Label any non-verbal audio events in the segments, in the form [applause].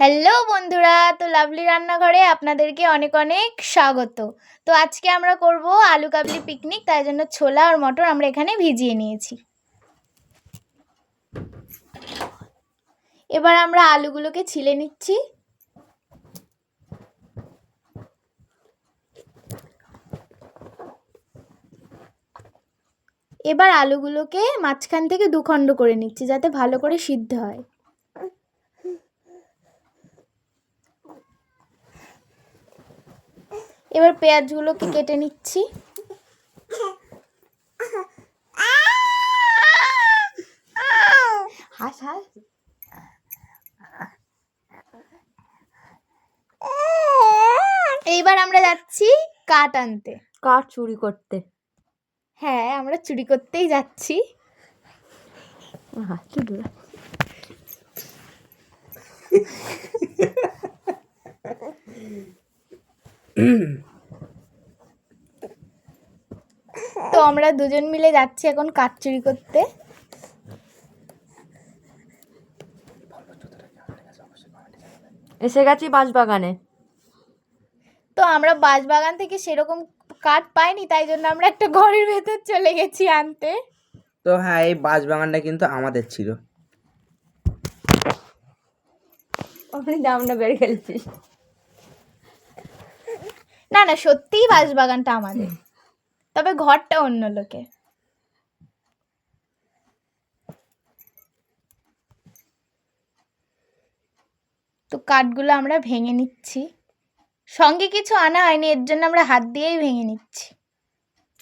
Hello বন্ধুরা। তো lovely রান্নাঘরে আপনাদেরকে অনেক অনেক স্বাগত। তো আজকে আমরা করব আলু কাবলি পিকনিক তাই জন্য ছোলা আর মটর আমরা এখানে ভিজিয়ে নিয়েছি। এবার আমরা আলুগুলোকে ছিলে নিচ্ছি। এবার আলুগুলোকে মাঝখান থেকে দুখণ্ড করে নিচ্ছি, যাতে ভালো করে সিদ্ধ হয়। এবার পেঁয়াজগুলোকে কেটে নিচ্ছি। হাস হাস। এইবার আমরা যাচ্ছি কাঠ আনতে। কাঠ চুরি করতে। হ্যাঁ আমরা চুরি করতেই যাচ্ছি। হাত [laughs] চুরি তো আমরা দুজন মিলে যাচ্ছি এখন কাঠ চুরি করতে। এসে গেছি বাঁশবাগানে। তো আমরা বাঁশবাগান থেকে সেরকম কাঠ পাইনি তাই জন্য আমরা একটা ঘরের ভেতর চলে গেছি আনতে। তো হ্যাঁ এই বাঁশবাগানটা কিন্তু আমাদের ছিল। আপনি দামটা বেড়ে ফেলছিস না না সত্যিই বাঁশবাগানটা আমাদের। তবে ঘরটা অন্য লোকে তো কাঠগুলো আমরা ভেঙে নিচ্ছি। সঙ্গে কিছু আনা হয়নি, এর জন্য আমরা হাত দিয়েই ভেঙে নিচ্ছি।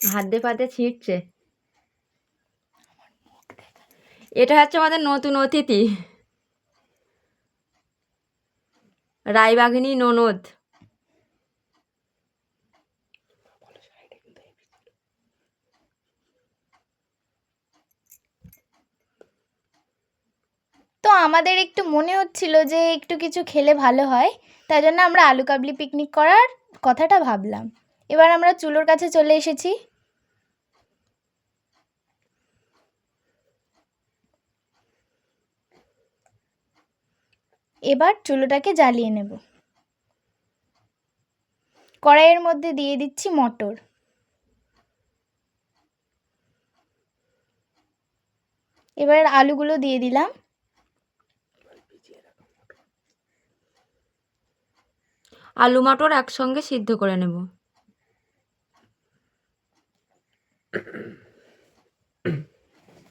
হাত দিয়ে পাতে ছিঁড়ছে? এটা হচ্ছে আমাদের নতুন অতিথি। রায়বাঘিনী ননদ। আমাদের একটু মনে হচ্ছিল যে একটু কিছু খেলে ভালো হয়, তাই জন্য আমরা আলু কাবলি পিকনিক করার কথাটা ভাবলাম। এবার আমরা চুলোর কাছে চলে এসেছি। এবার চুলোটাকে জ্বালিয়ে নেব। কড়াইয়ের মধ্যে দিয়ে দিচ্ছি মটর। এবার আলুগুলো দিয়ে দিলাম। আলু মটর একসঙ্গে সিদ্ধ করে নেব।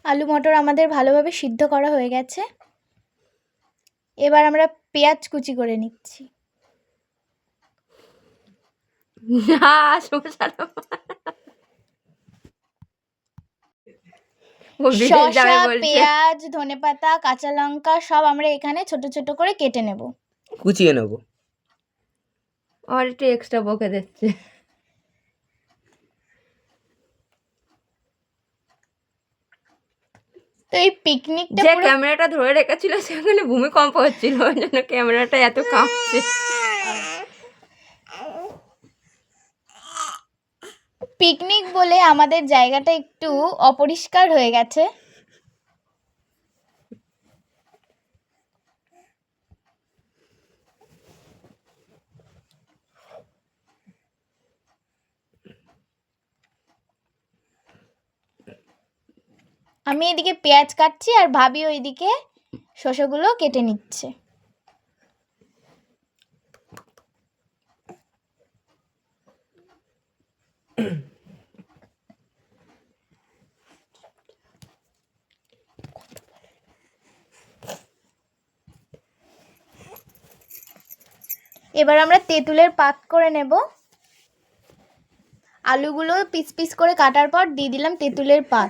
আলু মটর আমাদের ভালোভাবে সিদ্ধ করা হয়ে গেছে। এবার আমরা পেঁয়াজ কুচি করে নিচ্ছি। শসা পেঁয়াজ ধনেপাতা কাঁচা লঙ্কা সব আমরা এখানে ছোট ছোট করে কেটে নেব। কুচিয়ে নেব। আর একটু এক্সট্রা বকে দিচ্ছে। তো এই পিকনিকটা যে ক্যামেরাটা ধরে রেখেছিল সেখানে ভূমিকম্প হচ্ছিল ওই জন্য ক্যামেরাটা এত কাঁপছে। পিকনিক বলে আমাদের জায়গাটা একটু অপরিষ্কার হয়ে গেছে। আমি এদিকে পেঁয়াজ কাটছি আর ভাবি ওইদিকে শসাগুলো কেটে নিচ্ছে। এবার আমরা তেঁতুলের পাক করে নেব। আলুগুলো পিস পিস করে কাটার পর দিয়ে দিলাম তেঁতুলের পাক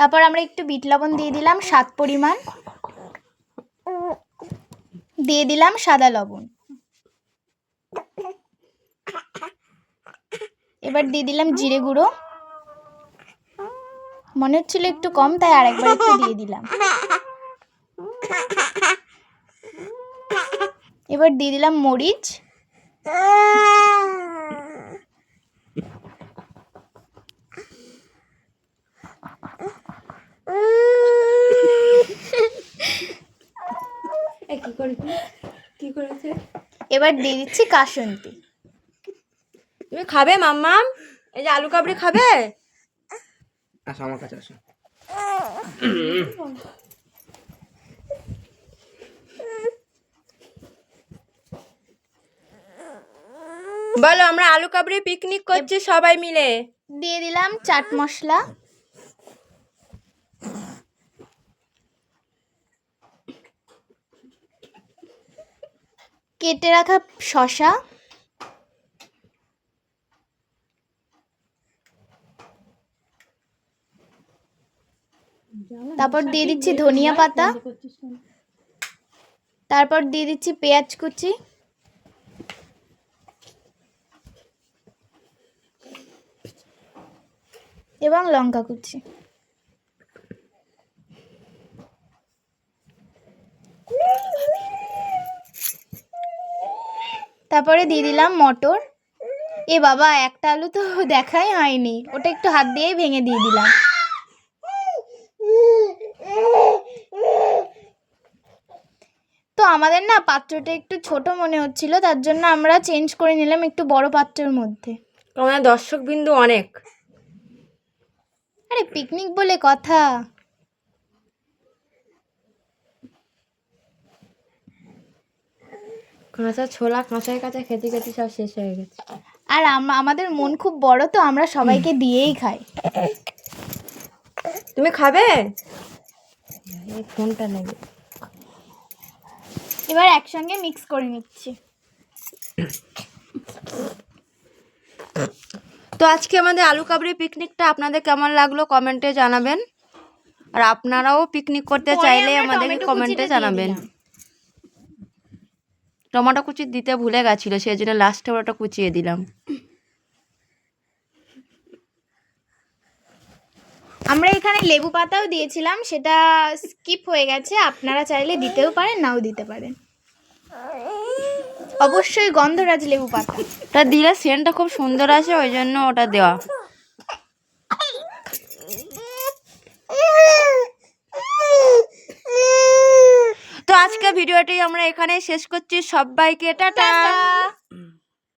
তারপর আমরা একটু বিট লবণ দিয়ে দিলাম, স্বাদ পরিমাণ। দিয়ে দিলাম সাদা লবণ। এবার দিয়ে দিলাম জিরে গুঁড়ো। মনে হচ্ছিল একটু কম, তাই আরেকবার একটু দিয়ে দিলাম। এবার দিয়ে দিলাম মরিচ। এবার দিয়ে দিচ্ছি কাশন্তি তুমি খাবে মাম্মাম? এই যে আলু কাবড়ি খাবে? আসো আমার কাছে আসো। বলো আমরা আলু কাবড়ি পিকনিক করছি সবাই মিলে। দিয়ে দিলাম চাট মশলা। কেটে রাখা শশা। তারপর দিয়ে দিচ্ছি ধনিয়া পাতা। তারপর দিয়ে দিচ্ছি পেঁয়াজ কুচি। এবং লঙ্কা কুচি। তারপরে দিয়ে দিলাম মটর। এ বাবা একটা আলু তো দেখাই হয়নি। ওটা একটু হাত দিয়েই ভেঙে দিয়ে দিলাম। তো আমাদের না পাত্রটা একটু ছোট মনে হচ্ছিল তার জন্য আমরা চেঞ্জ করে নিলাম একটু বড় পাত্রের মধ্যে। আমাদের দর্শক বিন্দু অনেক। আরে পিকনিক বলে কথা। কাঁচা ছোলা কাঁচায় কাঁচা খেতে খেতে সব শেষ হয়ে গেছে। আর আম- আমাদের মন খুব বড় তো আমরা সবাইকে দিয়েই খাই। তুমি খাবে? এই ফোনটা নেবে। এবার একসঙ্গে মিক্স করে নিচ্ছি। তো আজকে আমাদের আলু কাবড়ি পিকনিকটা আপনাদের কেমন লাগল কমেন্টে জানাবেন। আর আপনারাও পিকনিক করতে চাইলে আমাদেরকে কমেন্টে জানাবেন। টমেটো কুচি দিতে ভুলে গেছিল সেই জন্য লাস্টে ওটা কুচিয়ে দিলাম। আমরা এখানে লেবু পাতাও দিয়েছিলাম সেটা স্কিপ হয়ে গেছে আপনারা চাইলে দিতেও পারেন নাও দিতে পারেন। অবশ্যই গন্ধরাজ লেবু পাতা। ওটা দিলে সেন্টটা খুব সুন্দর আসে ওই জন্য ওটা দেওয়া। আজকে ভিডিওটি আমরা এখানে শেষ করছি। সবাইকে টাটা।